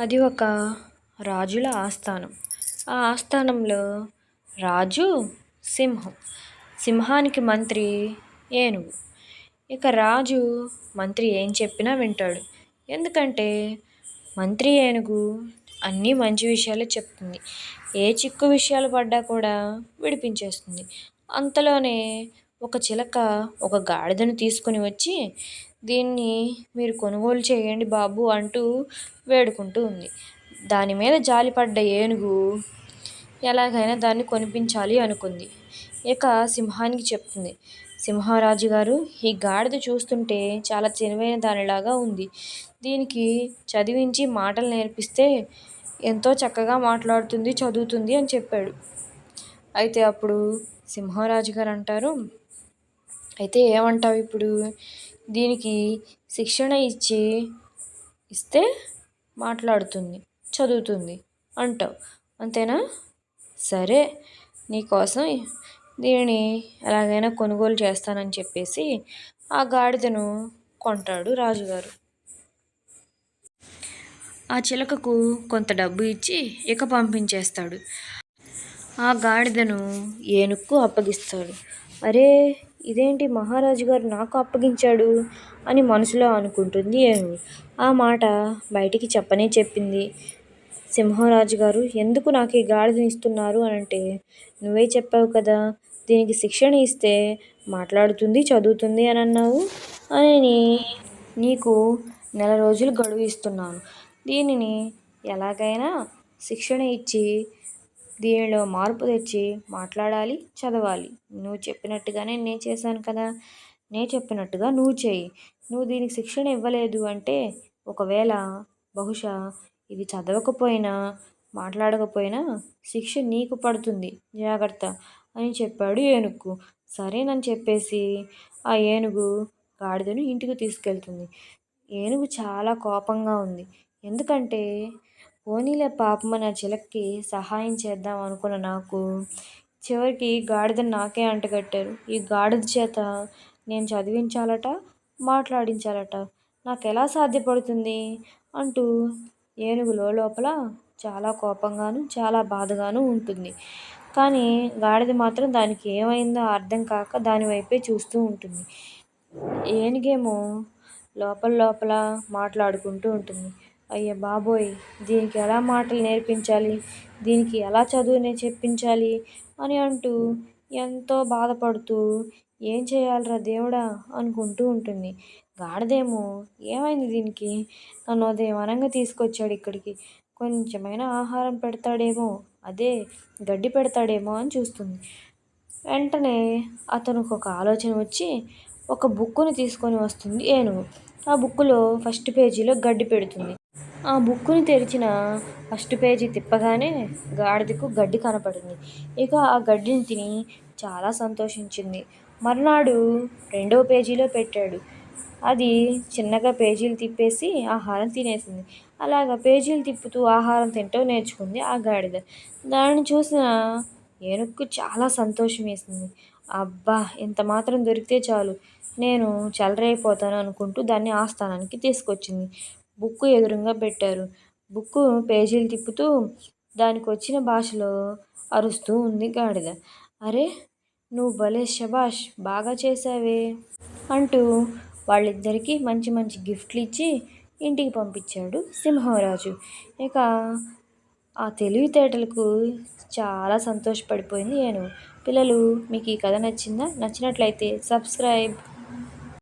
అది ఒక రాజుల ఆస్థానం. ఆ ఆస్థానంలో రాజు సింహం. సింహానికి మంత్రి ఏనుగు. ఇక రాజు మంత్రి ఏం చెప్పినా వింటాడు. ఎందుకంటే మంత్రి ఏనుగు అన్నీ మంచి విషయాలే చెప్తుంది. ఏ చిక్కు విషయాలు పడ్డా కూడా విడిపించేస్తుంది. అంతలోనే ఒక చిలక ఒక గాడిదను తీసుకొని వచ్చి దీన్ని మీరు కొనుగోలు చేయండి బాబు అంటూ వేడుకుంటూ ఉంది. దాని మీద జాలిపడ్డ ఏనుగు ఎలాగైనా దాన్ని కొనిపించాలి అనుకుంది. ఇక సింహానికి చెప్తుంది. సింహరాజు గారు ఈ గాడిద చూస్తుంటే చాలా తెలివైన దానిలాగా ఉంది. దీనికి చదివించి మాటలు నేర్పిస్తే ఎంతో చక్కగా మాట్లాడుతుంది చదువుతుంది అని చెప్పాడు. అయితే అప్పుడు సింహరాజు గారు అంటారు అయితే ఏమంటావు ఇప్పుడు? దీనికి శిక్షణ ఇచ్చి ఇస్తే మాట్లాడుతుంది చదువుతుంది అంటావు. అంతేనా? సరే నీకోసం దీనిని ఎలాగైనా కొనుగోలు చేస్తానని చెప్పేసి ఆ గాడిదను కొంటాడు రాజుగారు. ఆ చిలకకు కొంత డబ్బు ఇచ్చి ఇక పంపించేస్తాడు. ఆ గాడిదను ఏనుక్కు అప్పగిస్తాడు. అరే ఇదేంటి మహారాజు గారు నాకు అప్పగించాడు అని మనసులో అనుకుంటుంది ఏమి ఆ మాట బయటికి చెప్పనే చెప్పింది. సింహరాజు గారు ఎందుకు నాకు ఈ గాడిదని ఇస్తున్నారు అని అంటే నువ్వే చెప్పావు కదా దీనికి శిక్షణ ఇస్తే మాట్లాడుతుంది చదువుతుంది అని అన్నావు? అని నీకు నెల రోజులు గడువు ఇస్తున్నాను. దీనిని ఎలాగైనా శిక్షణ ఇచ్చి దీనిలో మార్పు తెచ్చి మాట్లాడాలి చదవాలి. నువ్వు చెప్పినట్టుగానే నేను చేశాను కదా. నేను చెప్పినట్టుగా నువ్వు చేయి. నువ్వు దీనికి శిక్షణ ఇవ్వలేదు అంటే ఒకవేళ బహుశా ఇది చదవకపోయినా మాట్లాడకపోయినా శిక్ష నీకు పడుతుంది. జాగ్రత్త అని చెప్పాడు ఏనుగు. సరేనని చెప్పేసి ఆ ఏనుగు గాడిదను ఇంటికి తీసుకెళ్తుంది. ఏనుగు చాలా కోపంగా ఉంది. ఎందుకంటే పోనీలే పాపం నా చిలక్కి సహాయం చేద్దాం అనుకున్న నాకు చివరికి గాడిదని నాకే అంటగట్టారు. ఈ గాడిద చేత నేను చదివించాలట మాట్లాడించాలట. నాకు ఎలా సాధ్యపడుతుంది? అంటూ ఏనుగు లోపల చాలా కోపంగాను చాలా బాధగాను ఉంటుంది. కానీ గాడిద మాత్రం దానికి ఏమైందో అర్థం కాక దాని వైపే చూస్తూ ఉంటుంది. ఏనుగేమో లోపల లోపల మాట్లాడుకుంటూ ఉంటుంది. అయ్య బాబోయ్ దీనికి ఎలా మాటలు నేర్పించాలి? దీనికి ఎలా చదువుని చెప్పించాలి? అని అంటూ ఎంతో బాధపడుతూ ఏం చేయాలిరా దేవుడా? అనుకుంటూ ఉంటుంది. గాడిదేమో ఏమైంది దీనికి? నన్ను ఉదయం అనంగా తీసుకొచ్చాడు ఇక్కడికి. కొంచెమైనా ఆహారం పెడతాడేమో అదే గడ్డి పెడతాడేమో అని చూస్తుంది. వెంటనే అతనికి ఒక ఆలోచన వచ్చి ఒక బుక్కుని తీసుకొని వస్తుంది ఏనుగు. ఆ బుక్కులో ఫస్ట్ పేజీలో గడ్డి పెడుతుంది. ఆ బుక్కుని తెరిచిన ఫస్ట్ పేజీ తిప్పగానే గాడిదకు గడ్డి కనపడింది. ఇక ఆ గడ్డిని తిని చాలా సంతోషించింది. మర్నాడు రెండవ పేజీలో పెట్టాడు. అది చిన్నగా పేజీలు తిప్పేసి ఆహారం తినేసింది. అలాగ పేజీలు తిప్పుతూ ఆహారం తింటూ నేర్చుకుంది ఆ గాడిద. దానిని చూసిన ఏనుక్కు చాలా సంతోషం వేసింది. అబ్బా ఇంత మాత్రం దొరికితే చాలు. నేను చలరైపోతాను అనుకుంటూ దాన్ని ఆస్థానానికి తీసుకొచ్చింది. బుక్ ఎదురుగా పెట్టారు. బుక్ పేజీలు తిప్పుతూ దానికి వచ్చిన భాషలో అరుస్తూ ఉంది గాడిద. అరే నువ్వు భలే శబాష్ బాగా చేసావే అంటూ వాళ్ళిద్దరికీ మంచి మంచి గిఫ్ట్లు ఇచ్చి ఇంటికి పంపించాడు సింహరాజు. ఇక ఆ తెలివితేటలకు చాలా సంతోషపడిపోయింది నేను పిల్లలు మీకు ఈ కథ నచ్చిందా? నచ్చినట్లయితే సబ్స్క్రైబ్.